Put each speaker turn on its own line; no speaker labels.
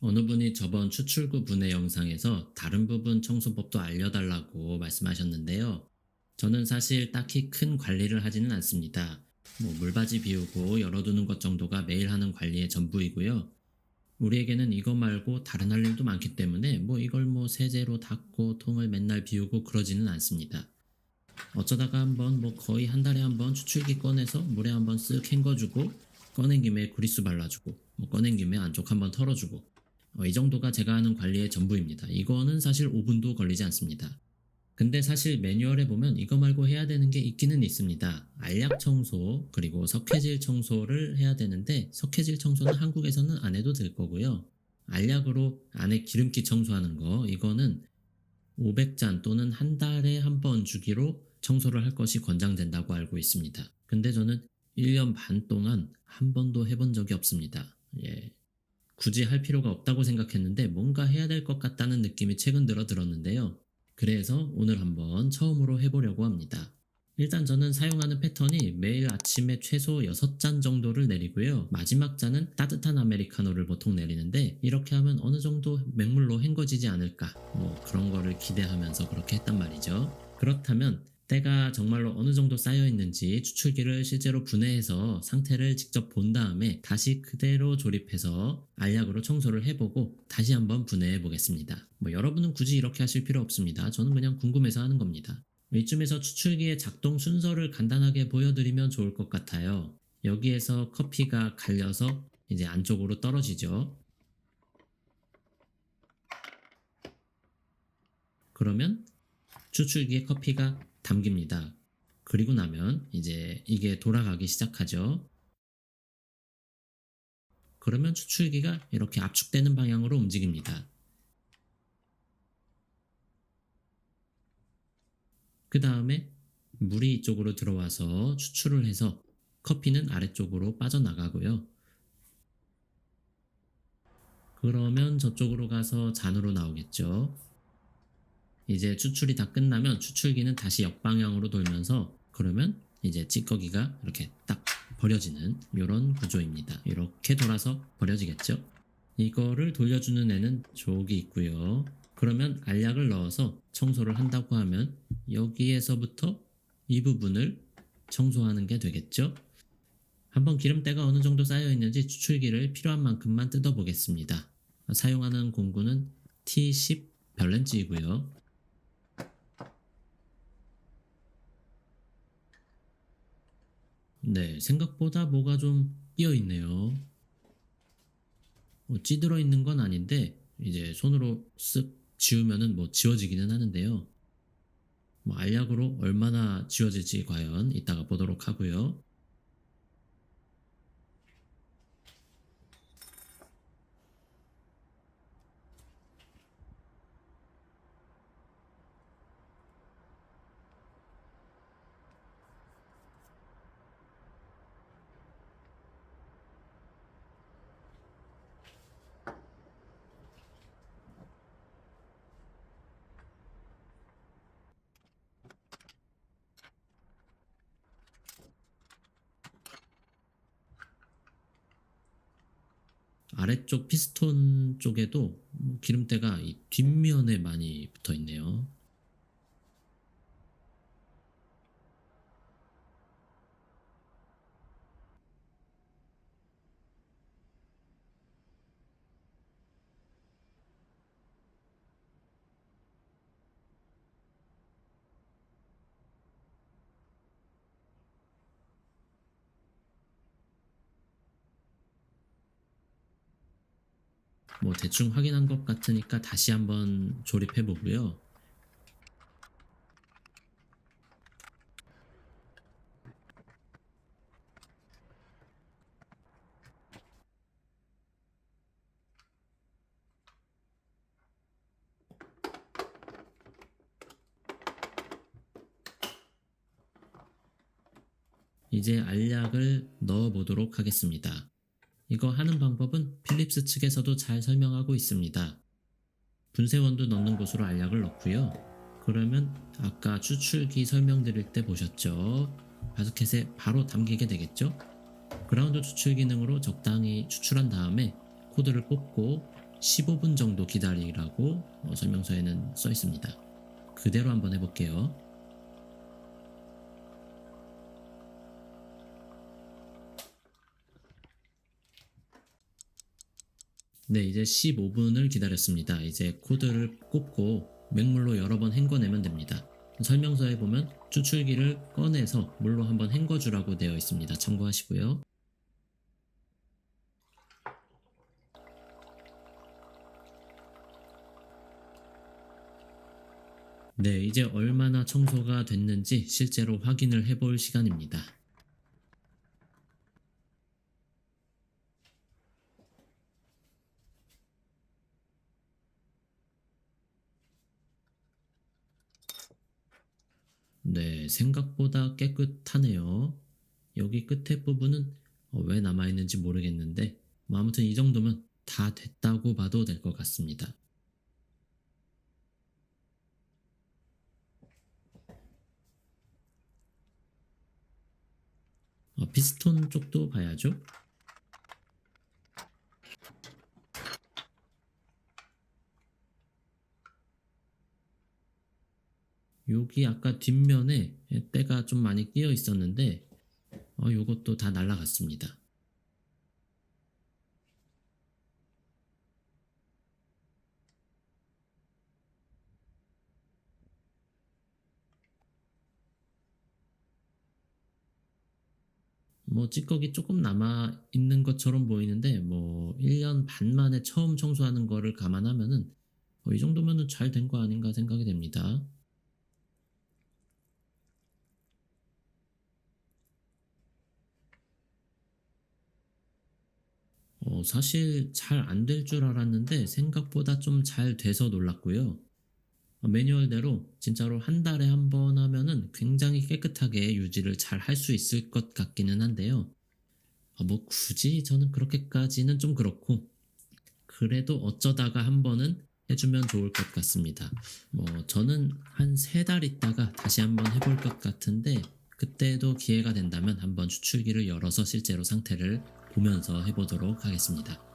어느 분이 저번 추출구 분해 영상에서 다른 부분 청소법도 알려달라고 말씀하셨는데요. 저는 사실 딱히 큰 관리를 하지는 않습니다. 뭐 물바지 비우고 열어두는 것 정도가 매일 하는 관리의 전부이고요. 우리에게는 이거 말고 다른 할 일도 많기 때문에 뭐 이걸 뭐 세제로 닦고 통을 맨날 비우고 그러지는 않습니다. 어쩌다가 한번 뭐 거의 한 달에 한 번 추출기 꺼내서 물에 한번 쓱 헹궈주고 꺼낸 김에 그리스 발라주고 뭐 꺼낸 김에 안쪽 한번 털어주고 어, 이 정도가 제가 하는 관리의 전부입니다. 이거는 사실 5분도 걸리지 않습니다. 근데 사실 매뉴얼에 보면 이거 말고 해야 되는 게 있기는 있습니다. 알약 청소 그리고 석회질 청소를 해야 되는데 석회질 청소는 한국에서는 안 해도 될 거고요. 알약으로 안에 기름기 청소하는 거 이거는 500잔 또는 한 달에 한 번 주기로 청소를 할 것이 권장된다고 알고 있습니다. 근데 저는 1년 반 동안 한 번도 해본 적이 없습니다. 예. 굳이 할 필요가 없다고 생각했는데 뭔가 해야 될 것 같다는 느낌이 최근 들어 들었는데요. 그래서 오늘 한번 처음으로 해보려고 합니다. 일단 저는 사용하는 패턴이 매일 아침에 최소 6잔 정도를 내리고요. 마지막 잔은 따뜻한 아메리카노를 보통 내리는데 이렇게 하면 어느 정도 맹물로 헹궈지지 않을까 뭐 그런 거를 기대하면서 그렇게 했단 말이죠. 그렇다면 때가 정말로 어느 정도 쌓여 있는지 추출기를 실제로 분해해서 상태를 직접 본 다음에 다시 그대로 조립해서 알약으로 청소를 해보고 다시 한번 분해해 보겠습니다. 뭐 여러분은 굳이 이렇게 하실 필요 없습니다. 저는 그냥 궁금해서 하는 겁니다. 이쯤에서 추출기의 작동 순서를 간단하게 보여드리면 좋을 것 같아요. 여기에서 커피가 갈려서 이제 안쪽으로 떨어지죠. 그러면 추출기에 커피가 담깁니다. 그리고 나면 이제 이게 돌아가기 시작하죠. 그러면 추출기가 이렇게 압축되는 방향으로 움직입니다. 그 다음에 물이 이쪽으로 들어와서 추출을 해서 커피는 아래쪽으로 빠져나가고요. 그러면 저쪽으로 가서 잔으로 나오겠죠. 이제 추출이 다 끝나면 추출기는 다시 역방향으로 돌면서 그러면 이제 찌꺼기가 이렇게 딱 버려지는 이런 구조입니다. 이렇게 돌아서 버려지겠죠. 이거를 돌려주는 애는 저기 있고요. 그러면 알약을 넣어서 청소를 한다고 하면 여기에서부터 이 부분을 청소하는 게 되겠죠. 한번 기름때가 어느 정도 쌓여 있는지 추출기를 필요한 만큼만 뜯어 보겠습니다. 사용하는 공구는 T10 별렌즈이고요. 네, 생각보다 뭐가 좀 끼어 있네요. 뭐 찌들어 있는 건 아닌데 이제 손으로 쓱 지우면은 뭐 지워지기는 하는데요. 뭐 알약으로 얼마나 지워질지 과연 이따가 보도록 하고요. 아래쪽 피스톤 쪽에도 뭐 기름때가 이 뒷면에 많이 붙어 있네요. 뭐 대충 확인한 것 같으니까 다시 한번 조립해 보고요. 이제 알약을 넣어 보도록 하겠습니다. 이거 하는 방법은 필립스 측에서도 잘 설명하고 있습니다. 분쇄원도 넣는 곳으로 알약을 넣고요. 그러면 아까 추출기 설명드릴 때 보셨죠? 바스켓에 바로 담기게 되겠죠? 그라운드 추출 기능으로 적당히 추출한 다음에 코드를 뽑고 15분 정도 기다리라고 어, 설명서에는 써 있습니다. 그대로 한번 해볼게요. 네, 이제 15분을 기다렸습니다. 이제 코드를 꼽고 맹물로 여러 번 헹궈내면 됩니다. 설명서에 보면 추출기를 꺼내서 물로 한번 헹궈주라고 되어 있습니다. 참고하시고요. 네, 이제 얼마나 청소가 됐는지 실제로 확인을 해볼 시간입니다. 네, 생각보다 깨끗하네요. 여기 끝에 부분은 어, 왜 남아있는지 모르겠는데, 뭐 아무튼 이 정도면 다 됐다고 봐도 될 것 같습니다. 어, 피스톤 쪽도 봐야죠. 여기 아까 뒷면에 때가 좀 많이 끼어 있었는데 어, 요것도 다 날라갔습니다. 뭐 찌꺼기 조금 남아 있는 것처럼 보이는데 뭐 1년 반 만에 처음 청소하는 거를 감안하면은 어, 이 정도면은 잘 된 거 아닌가 생각이 됩니다. 어, 사실 잘 안 될 줄 알았는데 생각보다 좀 잘 돼서 놀랐고요. 어, 매뉴얼대로 진짜로 한 달에 한 번 하면은 굉장히 깨끗하게 유지를 잘 할 수 있을 것 같기는 한데요. 어, 뭐 굳이 저는 그렇게까지는 좀 그렇고 그래도 어쩌다가 한 번은 해주면 좋을 것 같습니다. 뭐 저는 한 세 달 있다가 다시 한번 해볼 것 같은데 그때도 기회가 된다면 한번 추출기를 열어서 실제로 상태를 보면서 해보도록 하겠습니다.